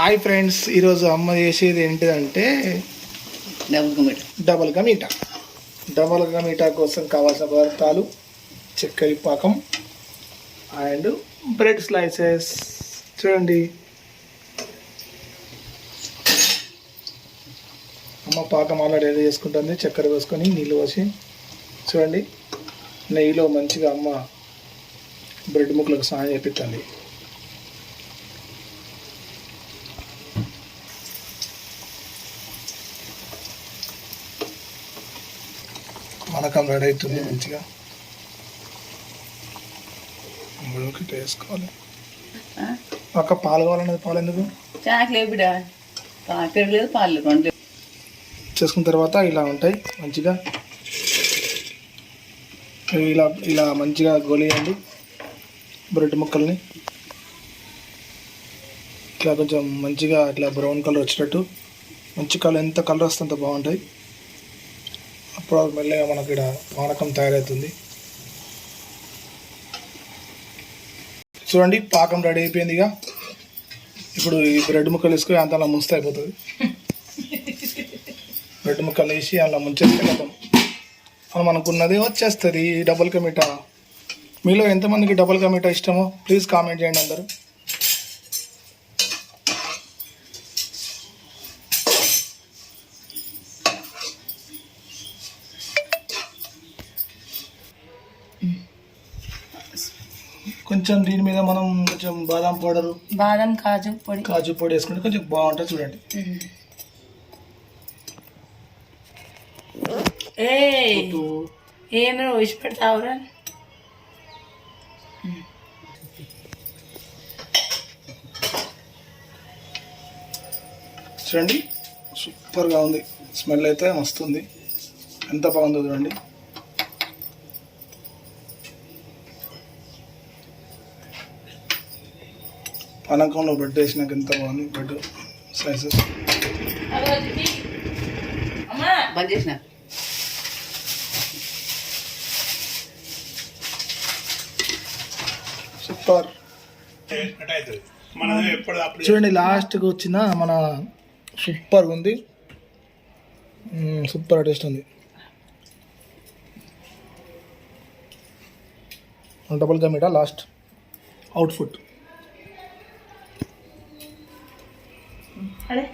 Hi friends ఈరోజు అమ్మ చేసేది ఏంటిదంటే డబుల్ కమిట్ డబల్గా మీఠా డబల్గా మీఠా కోసం కావాల్సిన పదార్థాలు చక్కెర పాకం అండ్ బ్రెడ్ స్లైసెస్. చూడండి. అమ్మ పాకం ఆల్రెడీ రెడీ చేసుకుంటుంది చక్కెర వేసుకొని నీళ్ళు పోసి. చూడండి. నెయ్యిలో మంచిగా అమ్మ బ్రెడ్ ముక్కలకు స్నానం చేపిస్తుంది. మనకం రెడీ అవుతుంది మంచిగా. వేసుకోవాలి ఒక పాలు కావాలన్నది పాలు ఎందుకు? బిడ్డ పాలు రెండు. చేసుకున్న తర్వాత ఇలా ఉంటాయి మంచిగా. ఇలా ఇలా మంచిగా గోలేయండి బ్రెడ్ ముక్కల్ని. ఇట్లా కొంచెం మంచిగా ఇట్లా బ్రౌన్ కలర్ వచ్చేటట్టు. మంచి కలర్ ఎంత కలర్ వస్తే అంత బాగుంటాయి. ఇప్పుడు అది మెల్లగా మనకి ఇక్కడ పానకం తయారవుతుంది చూడండి పాకం రెడీ అయిపోయింది ఇక. ఇప్పుడు ఈ బ్రెడ్ ముక్కలు వేసుకొని అంత అలా అయిపోతుంది. బ్రెడ్ ముక్కలు వేసి అలా ముంచేస్తే కదా మనం అనుకున్నది వచ్చేస్తుంది. డబుల్ కమిటా మీలో ఎంతమందికి డబుల్ కమిటా ఇష్టమో ప్లీజ్ కామెంట్ చేయండి అందరూ. కొంచెం దీని మీద మనం కొంచెం బాదాం పౌడరు బాదం కాజు పొడి. కాజు పొడి వేసుకుంటే కొంచెం బాగుంటుంది చూడండి. ఏ ఏమైనా వేసి పెడతావురా? చూడండి సూపర్గా ఉంది. స్మెల్ అయితే వస్తుంది ఎంత బాగుందో చూడండి. పానకంలో బెడ్ వేసినాక ఎంత బాగుంది బెడ్ సైజెస్ బంద్ చేసిన. సూపర్ చూడండి లాస్ట్కి వచ్చిన మన సూపర్ ఉంది. సూపర్ టేస్ట్ ఉంది. డబుల్గా మీట లాస్ట్ అవుట్ఫుట్ అడే